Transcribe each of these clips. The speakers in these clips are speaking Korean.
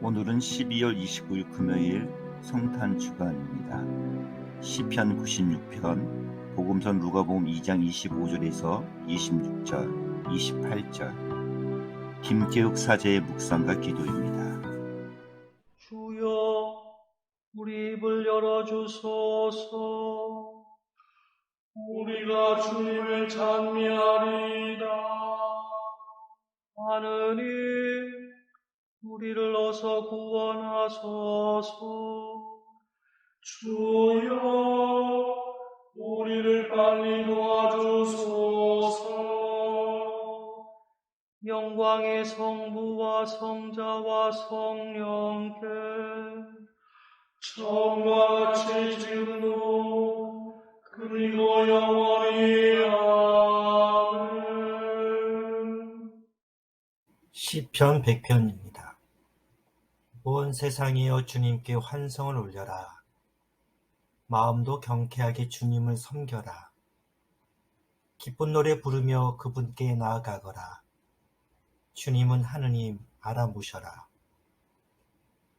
오늘은 12월 29일 금요일 성탄 주간입니다. 시편 96편, 복음선 누가복음 2장 25절에서 26절, 28절. 김계욱 사제의 묵상과 기도입니다. 주여, 우리 입을 열어 주소서. 우리가 주님을 찬미하리이다. 하느님, 우리를 어서 구원하소서. 주여, 우리를 빨리 도와주소서. 영광의 성부와 성자와 성령께 처음과 같이 지금도 그리고 영원히 아멘 시편 100편입니다. 온 세상이여 주님께 환성을 올려라. 마음도 경쾌하게 주님을 섬겨라. 기쁜 노래 부르며 그분께 나아가거라. 주님은 하느님 알아보셔라.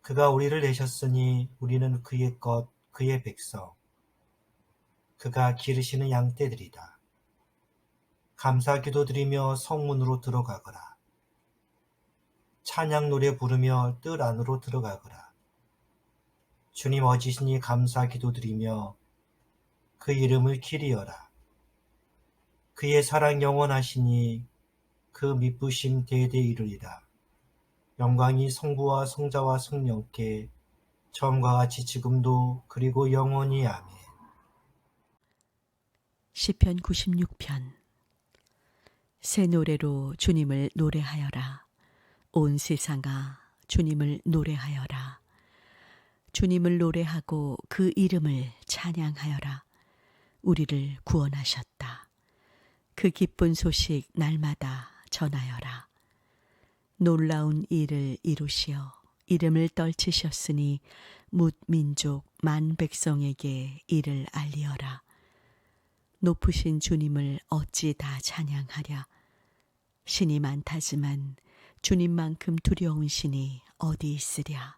그가 우리를 내셨으니 우리는 그의 것, 그의 백성. 그가 기르시는 양떼들이다. 감사 기도 드리며 성문으로 들어가거라. 찬양 노래 부르며 뜰 안으로 들어가거라. 주님 어지시니 감사 기도 드리며 그 이름을 기리어라. 그의 사랑 영원하시니 그 미쁘심 대대 이르리라. 영광이 성부와 성자와 성령께 처음과 같이 지금도 그리고 영원히 아멘. 시편 96편 새 노래로 주님을 노래하여라. 온 세상아 주님을 노래하여라. 주님을 노래하고 그 이름을 찬양하여라. 우리를 구원하셨다. 그 기쁜 소식 날마다 전하여라. 놀라운 일을 이루시어 이름을 떨치셨으니 뭇 민족 만 백성에게 이를 알리어라. 높으신 주님을 어찌 다 찬양하랴. 신이 많다지만 주님만큼 두려운 신이 어디 있으랴.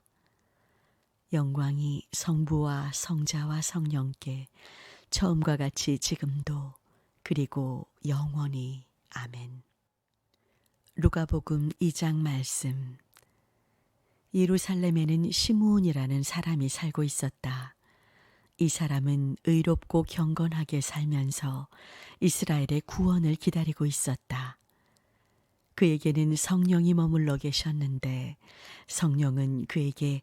영광이 성부와 성자와 성령께 처음과 같이 지금도 그리고 영원히 아멘. 루가복음 2장 말씀 예루살렘에는 시므온이라는 사람이 살고 있었다. 이 사람은 의롭고 경건하게 살면서 이스라엘의 구원을 기다리고 있었다. 그에게는 성령이 머물러 계셨는데 성령은 그에게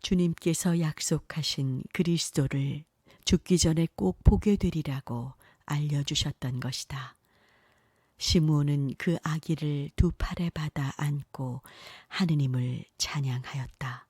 주님께서 약속하신 그리스도를 죽기 전에 꼭 보게 되리라고 알려주셨던 것이다. 시므온은 그 아기를 두 팔에 받아 안고 하느님을 찬양하였다.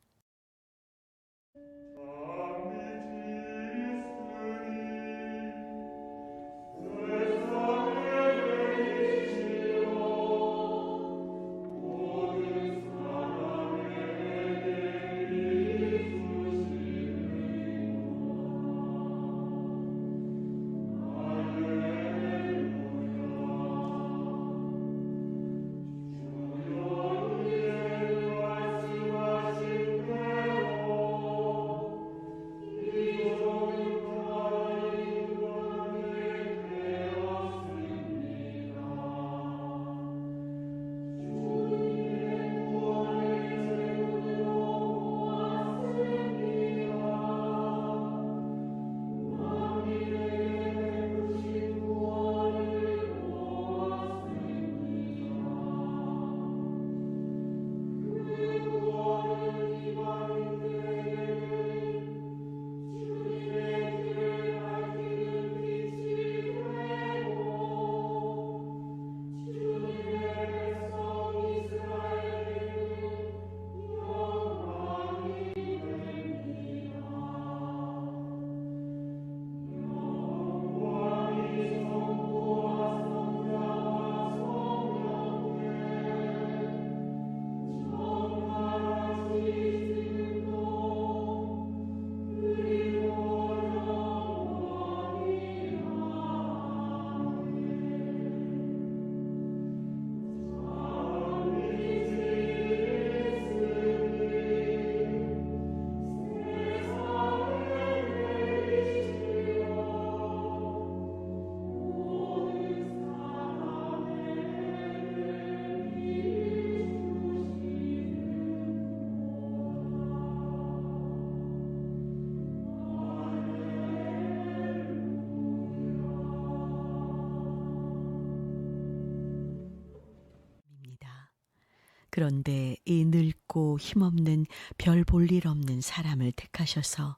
그런데 이 늙고 힘없는 별 볼 일 없는 사람을 택하셔서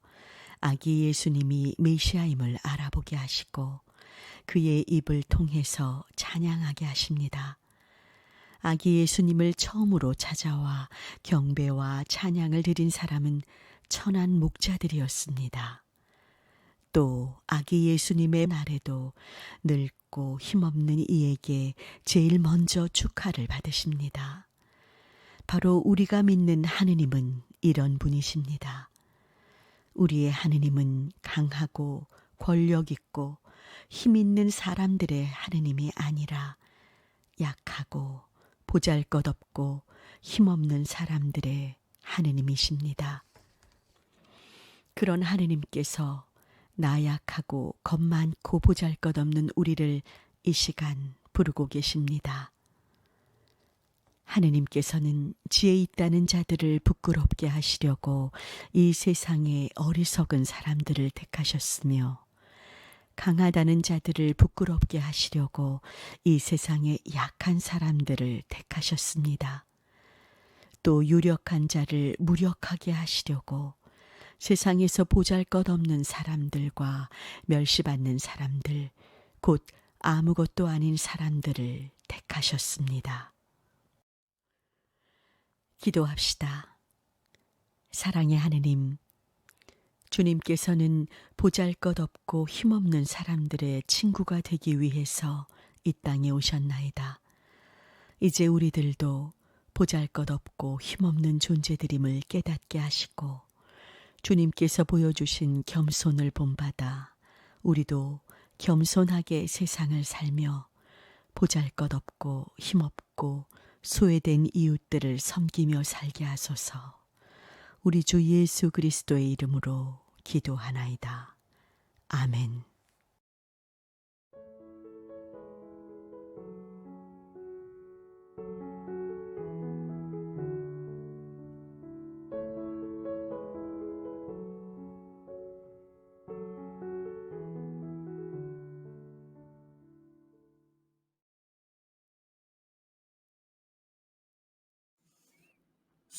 아기 예수님이 메시아임을 알아보게 하시고 그의 입을 통해서 찬양하게 하십니다. 아기 예수님을 처음으로 찾아와 경배와 찬양을 드린 사람은 천한 목자들이었습니다. 또 아기 예수님의 날에도 늙고 힘없는 이에게 제일 먼저 축하를 받으십니다. 바로 우리가 믿는 하느님은 이런 분이십니다. 우리의 하느님은 강하고 권력 있고 힘 있는 사람들의 하느님이 아니라 약하고 보잘 것 없고 힘없는 사람들의 하느님이십니다. 그런 하느님께서 나약하고 겁 많고 보잘 것 없는 우리를 이 시간 부르고 계십니다. 하느님께서는 지혜 있다는 자들을 부끄럽게 하시려고 이 세상에 어리석은 사람들을 택하셨으며 강하다는 자들을 부끄럽게 하시려고 이 세상에 약한 사람들을 택하셨습니다. 또 유력한 자를 무력하게 하시려고 세상에서 보잘 것 없는 사람들과 멸시받는 사람들, 곧 아무것도 아닌 사람들을 택하셨습니다. 기도합시다. 사랑의 하느님, 주님께서는 보잘 것 없고 힘없는 사람들의 친구가 되기 위해서 이 땅에 오셨나이다. 이제 우리들도 보잘 것 없고 힘없는 존재들임을 깨닫게 하시고 주님께서 보여주신 겸손을 본받아 우리도 겸손하게 세상을 살며 보잘 것 없고 힘없고 소외된 이웃들을 섬기며 살게 하소서. 우리 주 예수 그리스도의 이름으로 기도하나이다. 아멘.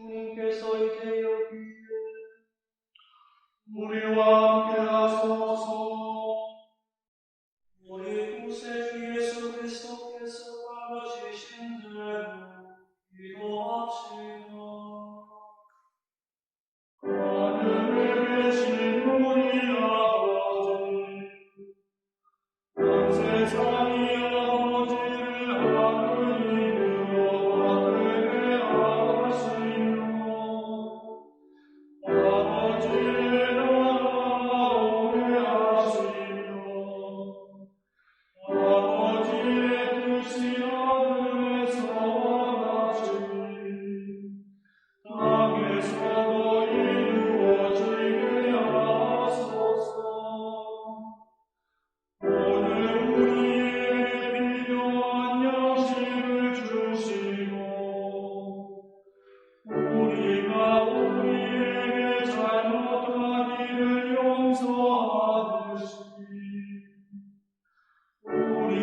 주님께서 이제 여기에 우리와 함께 하소서 우리 구세주 예수 그리스도께서 가르치신 대로 기도합시다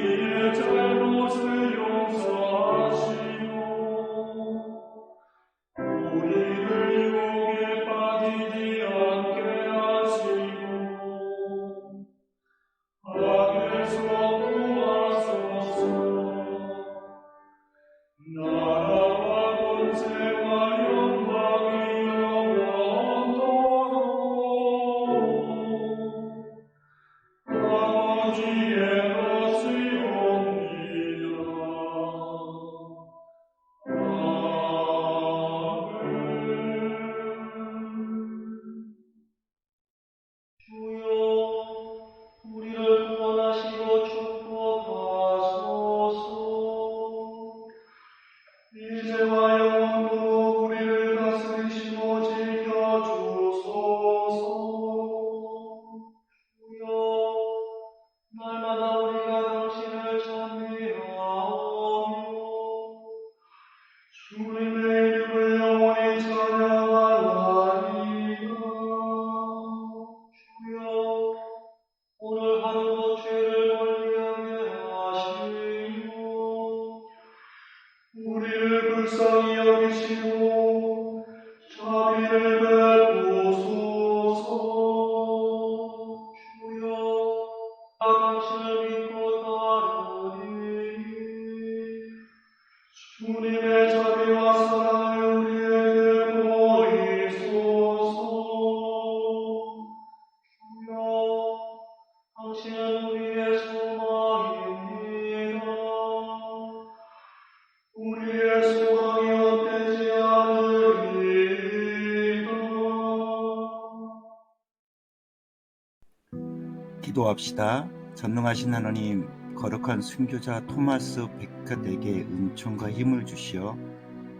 你也在入春永沙溪 기도합시다. 전능하신 하나님, 거룩한 순교자 토마스 베켓에게 은총과 힘을 주시어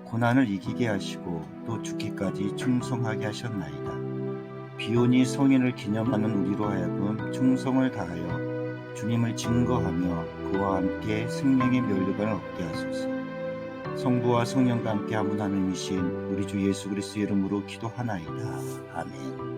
고난을 이기게 하시고 또 죽기까지 충성하게 하셨나이다. 비온이 성인을 기념하는 우리로 하여금 충성을 다하여 주님을 증거하며 그와 함께 생명의 면류관을 얻게 하소서. 성부와 성령과 함께 한분 하나님이신 우리 주 예수 그리스도 이름으로 기도하나이다. 아멘.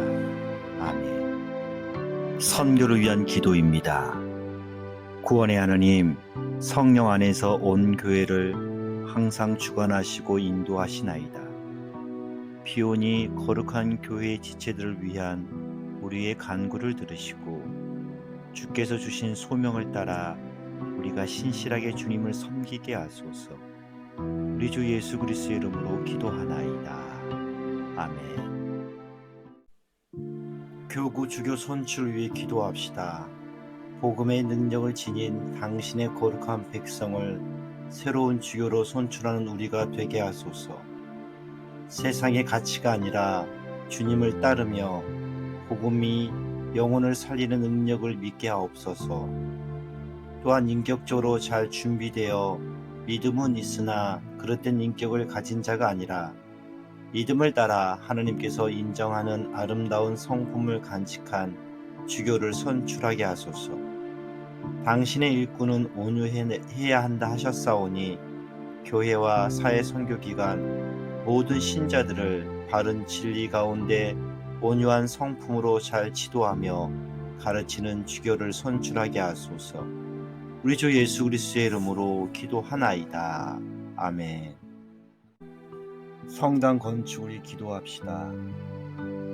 선교를 위한 기도입니다. 구원의 하나님, 성령 안에서 온 교회를 항상 주관하시고 인도하시나이다. 비오니 거룩한 교회의 지체들을 위한 우리의 간구를 들으시고 주께서 주신 소명을 따라 우리가 신실하게 주님을 섬기게 하소서. 우리 주 예수 그리스도의 이름으로 기도하나이다. 아멘. 교구 주교 선출을 위해 기도합시다. 복음의 능력을 지닌 당신의 거룩한 백성을 새로운 주교로 선출하는 우리가 되게 하소서. 세상의 가치가 아니라 주님을 따르며 복음이 영혼을 살리는 능력을 믿게 하옵소서. 또한 인격적으로 잘 준비되어 믿음은 있으나 그릇된 인격을 가진 자가 아니라 믿음을 따라 하느님께서 인정하는 아름다운 성품을 간직한 주교를 선출하게 하소서. 당신의 일꾼은 온유해야 한다 하셨사오니 교회와 사회 선교 기관 모든 신자들을 바른 진리 가운데 온유한 성품으로 잘 지도하며 가르치는 주교를 선출하게 하소서. 우리 주 예수 그리스도의 이름으로 기도하나이다. 아멘. 성당 건축을 기도합시다.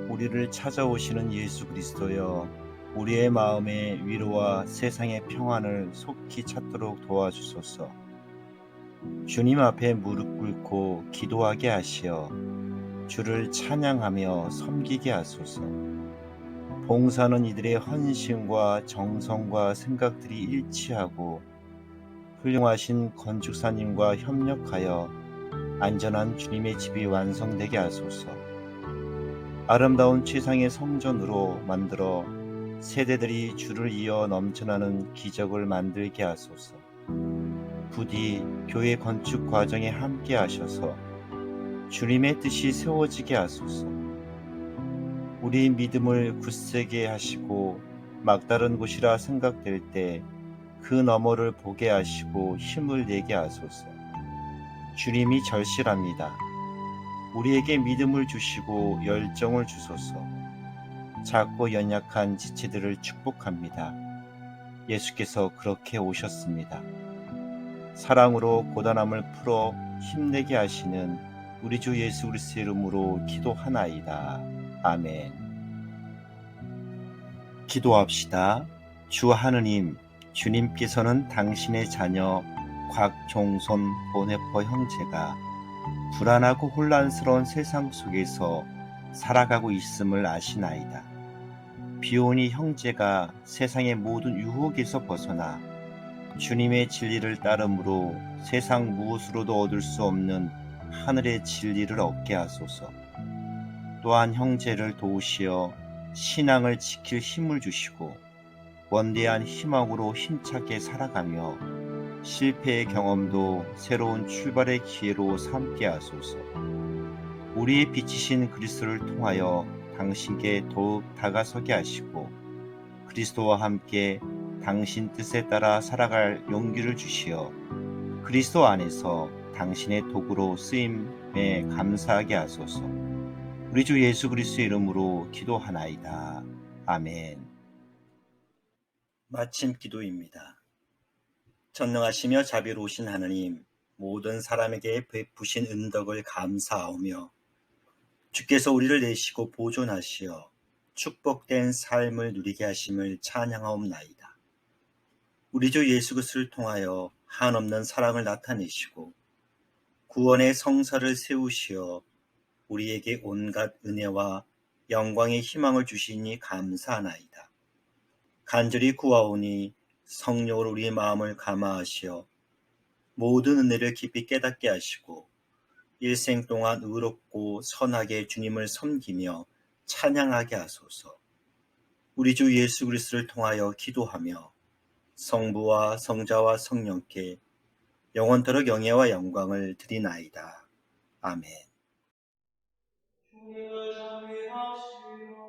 우리를 찾아오시는 예수 그리스도여, 우리의 마음의 위로와 세상의 평안을 속히 찾도록 도와주소서. 주님 앞에 무릎 꿇고 기도하게 하시어 주를 찬양하며 섬기게 하소서. 봉사는 이들의 헌신과 정성과 생각들이 일치하고 훌륭하신 건축사님과 협력하여 안전한 주님의 집이 완성되게 하소서. 아름다운 최상의 성전으로 만들어 세대들이 주를 이어 넘쳐나는 기적을 만들게 하소서. 부디 교회 건축 과정에 함께 하셔서 주님의 뜻이 세워지게 하소서. 우리 믿음을 굳세게 하시고 막다른 곳이라 생각될 때 그 너머를 보게 하시고 힘을 내게 하소서. 주님이 절실합니다. 우리에게 믿음을 주시고 열정을 주소서. 작고 연약한 지체들을 축복합니다. 예수께서 그렇게 오셨습니다. 사랑으로 고단함을 풀어 힘내게 하시는 우리 주 예수 그리스도의 이름으로 기도하나이다. 아멘. 기도합시다. 주 하느님, 주님께서는 당신의 자녀 곽종손 보네퍼 형제가 불안하고 혼란스러운 세상 속에서 살아가고 있음을 아시나이다. 비오니 형제가 세상의 모든 유혹에서 벗어나 주님의 진리를 따름으로 세상 무엇으로도 얻을 수 없는 하늘의 진리를 얻게 하소서. 또한 형제를 도우시어 신앙을 지킬 힘을 주시고 원대한 희망으로 힘차게 살아가며 실패의 경험도 새로운 출발의 기회로 삼게 하소서. 우리의 빛이신 그리스도를 통하여 당신께 더욱 다가서게 하시고 그리스도와 함께 당신 뜻에 따라 살아갈 용기를 주시어 그리스도 안에서 당신의 도구로 쓰임에 감사하게 하소서. 우리 주 예수 그리스도의 이름으로 기도하나이다. 아멘. 마침 기도입니다. 전능하시며 자비로우신 하느님, 모든 사람에게 베푸신 은덕을 감사하오며 주께서 우리를 내시고 보존하시어 축복된 삶을 누리게 하심을 찬양하옵나이다. 우리 주 예수 그리스도를 통하여 한없는 사랑을 나타내시고 구원의 성사를 세우시어 우리에게 온갖 은혜와 영광의 희망을 주시니 감사하나이다. 간절히 구하오니 성령으로 우리의 마음을 감화하시어 모든 은혜를 깊이 깨닫게 하시고 일생 동안 의롭고 선하게 주님을 섬기며 찬양하게 하소서. 우리 주 예수 그리스도를 통하여 기도하며 성부와 성자와 성령께 영원토록 영예와 영광을 드리나이다. 아멘. 주님을 찬미하시며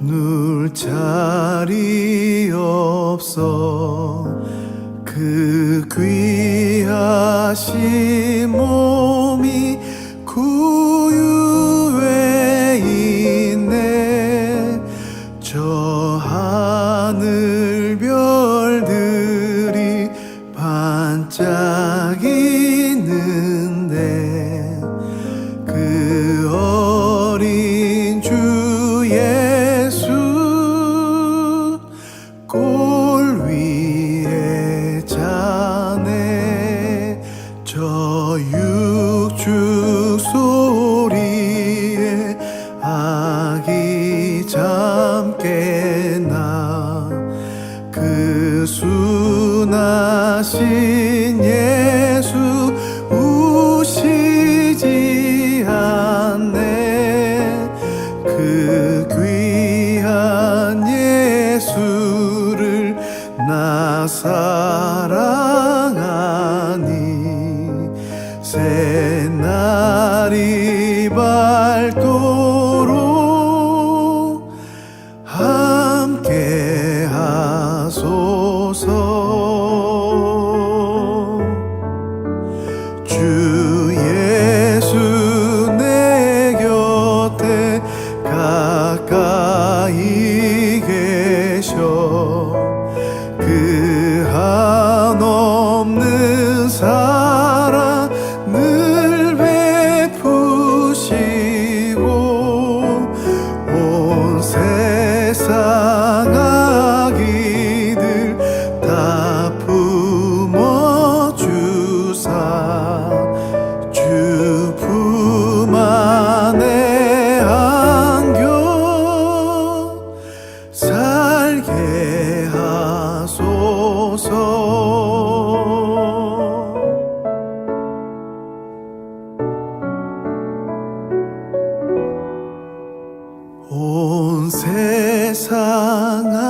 눌 자리 없어 그 귀하신 몸이 구유에 있네. 저 세